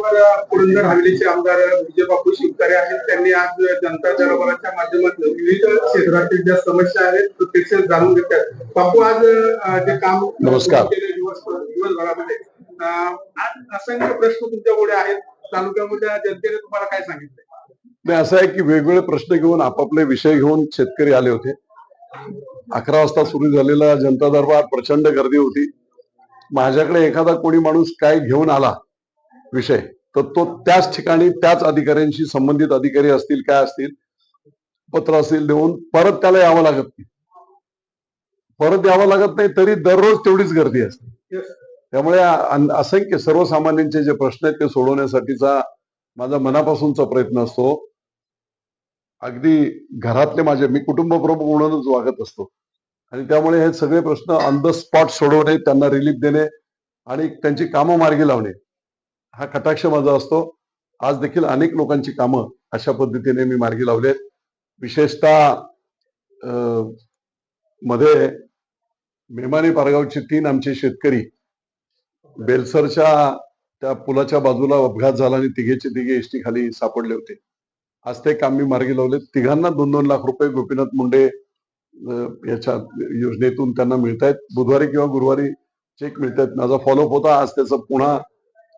पुरंदर हवेलीचे आमदार विजय बापू शिवतारे आहेत. त्यांनी आज जनता दरबाराच्या माध्यमातून विविध क्षेत्रातील ज्या समस्या आहेत प्रत्यक्ष जाणून घेतात बापू आज जे काम नमस्कार. दिवसभरामध्ये आज असंख्य प्रश्न तुमच्यापुढे आहेत. तालुक्यामध्ये जनतेने तुम्हाला काय सांगितलं नाही असं आहे की वेगवेगळे प्रश्न घेऊन आपापले विषय घेऊन शेतकरी आले होते. अकरा वाजता सुरू झालेला जनता दरबार प्रचंड गर्दी होती. माझ्याकडे एखादा कोणी माणूस काय घेऊन आला विषय. तर तो त्याच ठिकाणी त्याच अधिकाऱ्यांशी संबंधित अधिकारी असतील काय असतील पत्र असतील देऊन परत त्याला यावं लागत नाही. परत यावं लागत नाही तरी दररोज तेवढीच गर्दी असते. त्यामुळे असंख्य सर्वसामान्यांचे जे प्रश्न आहेत ते सोडवण्यासाठीचा माझा मनापासूनचा प्रयत्न असतो. अगदी घरातले माझे मी कुटुंब प्रमुख म्हणूनच वागत असतो. आणि त्यामुळे हे सगळे प्रश्न ऑन द स्पॉट सोडवणे त्यांना रिलीफ देणे आणि त्यांची कामं मार्गी लावणे हा कटाक्ष माझा असतो. आज देखील अनेक लोकांची कामं अशा पद्धतीने मी मार्गी लावलेत. विशेषतः अं, मध्ये मेमानी पारगावचे तीन आमचे शेतकरी बेलसरच्या त्या पुलाच्या बाजूला अपघात झाला आणि तिघेचे तिघे एसटी खाली सापडले होते. आज ते काम मी मार्गी लावले तिघांना दोन दोन लाख रुपये गोपीनाथ मुंडे याच्या योजनेतून त्यांना मिळत आहेत बुधवारी किंवा गुरुवारी चेक मिळत आहेत माझा फॉलोअप होता. आज त्याचं पुन्हा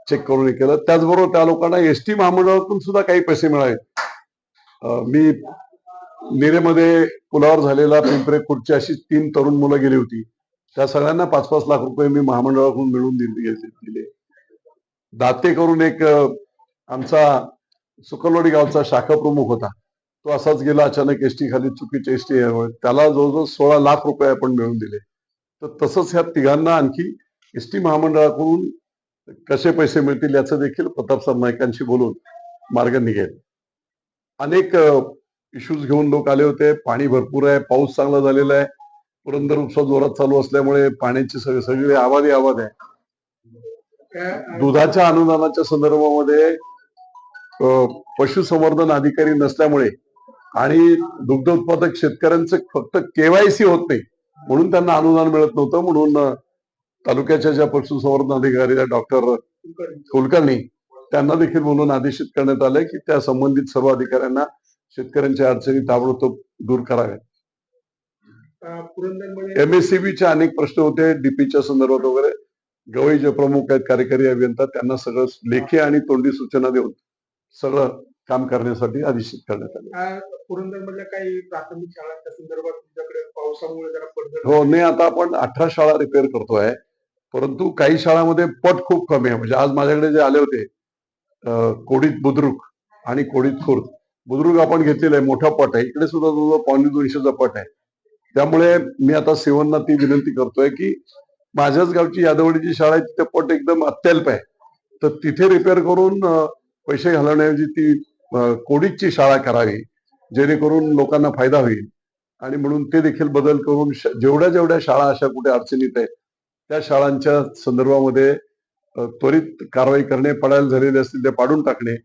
चेक करून हे केलं. त्याचबरोबर त्या लोकांना एसटी महामंडळातून सुद्धा काही पैसे मिळाले. मी निरेमध्ये पुलावर झालेला पिंपरे खुर्ची अशी तीन तरुण मुलं गेली होती. त्या सगळ्यांना पाच पाच लाख रुपये मी महामंडळाकडून मिळवून दिले दाते करून एक आमचा सुकलवाडी गावचा शाखा प्रमुख होता. तो असाच गेला अचानक एसटी खाली चुकीचे एसटी त्याला जवळजवळ सोळा लाख रुपये आपण मिळवून दिले. तर तसंच ह्या तिघांना आणखी एसटी महामंडळाकडून कसे पैसे मिळतील याचं देखील प्रताप नाईकांशी बोलून मार्ग निघेल. अनेक इश्यूज घेऊन लोक आले होते. पाणी भरपूर आहे पाऊस चांगला झालेला आहे. पुरंदर उपसा जोरात चालू असल्यामुळे पाण्याची सगळी सगळी आवादी आवाज आहे. दुधाच्या अनुदानाच्या संदर्भामध्ये पशुसंवर्धन अधिकारी नसल्यामुळे आणि दुग्ध उत्पादक शेतकऱ्यांचं फक्त केवायसी होत नाही म्हणून त्यांना अनुदान मिळत नव्हतं. म्हणून तालुक्याच्या ज्या पशुसंवर्धन अधिकारी डॉक्टर कुलकर्णी त्यांना देखील बोलून आदेशित करण्यात आलंय की त्या संबंधित सर्व अधिकाऱ्यांना शेतकऱ्यांच्या अडचणी ताबडतोब दूर कराव्यात. एमएससीबीचे अनेक प्रश्न होते डीपीच्या संदर्भात वगैरे. गवई जे प्रमुख आहेत कार्यकारी अभियंता त्यांना सगळं लेखी आणि तोंडी सूचना देऊन सगळं काम करण्यासाठी आदेशित करण्यात आले. अं, पुरंदरमधल्या काही प्राथमिक शाळांच्या संदर्भात तुमच्याकडे पावसामुळे जरा हो नाही आता आपण अठरा शाळा रिपेअर करतोय. परंतु काही शाळामध्ये पट खूप कमी आहे. म्हणजे आज माझ्याकडे जे आले होते कोडीत बुद्रुक आणि कोडीत खुर्द. बुद्रुक आपण घेतलेला आहे मोठा पट आहे. इकडे सुद्धा जवळजवळ पावणे दोनशेचा पट आहे. त्यामुळे मी आता सेवनना ती विनंती करतोय की माझ्याच गावची यादवडीची शाळा आहे तिथे पट एकदम अत्यल्प आहे. तर तिथे रिपेअर करून पैसे घालवण्याऐवजी ती अं, कोडीतची शाळा करावी जेणेकरून लोकांना फायदा होईल. आणि म्हणून ते देखील बदल करून जेवढ्या जेवढ्या शाळा अशा कुठे अडचणीत आहेत त्या शाळांच्या संदर्भामध्ये त्वरित कारवाई करणे पडायला झालेले असतील ते पाडून टाकणे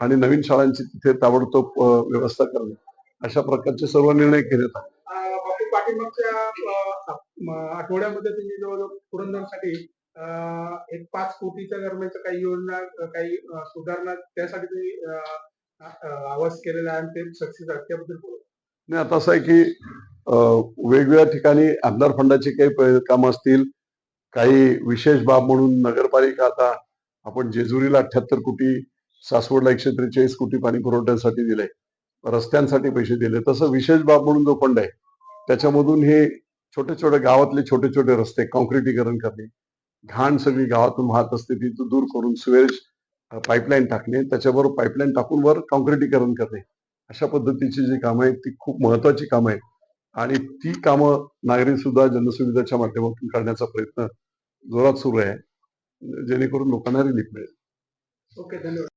आणि नवीन शाळांची तिथे ताबडतोब व्यवस्था करणे अशा प्रकारचे सर्व निर्णय घेण्यात आले आठवड्यामध्ये तुम्ही जवळ पुरंदरसाठी एक पाच कोटीच्या दरम्यानच्या काही योजना काही सुधारणा त्यासाठी तुम्ही आवाज केलेला आहे आणि ते सक्सेस त्याबद्दल बोला. नाही आता असं आहे की वेगवेगळ्या ठिकाणी आमदार फंडाचे काही काम असतील काही विशेष बाब म्हणून नगरपालिका आता आपण जेजुरीला अठ्याहत्तर कोटी सासवडला एकशे त्रेचाळीस कोटी पाणी पुरवठ्यासाठी दिले रस्त्यांसाठी पैसे दिले. तसं विशेष बाब म्हणून जो फंड आहे त्याच्यामधून हे छोटे छोटे गावातले छोटे छोटे रस्ते कॉन्क्रिटीकरण करणे घाण सगळी गावातून वाहत असते ती दूर करून सुवेज पाईपलाईन टाकणे त्याच्याबरोबर पाईपलाईन टाकून वर कॉन्क्रिटीकरण करणे. अशा पद्धतीची जी कामं आहेत ती खूप महत्वाची कामं आहेत. आणि ती कामं नागरिक सुद्धा जनसुविधाच्या माध्यमातून करण्याचा प्रयत्न जोरात सुरू आहे. जेणेकरून लोकांना रिलीफ मिळेल. ओके धन्यवाद.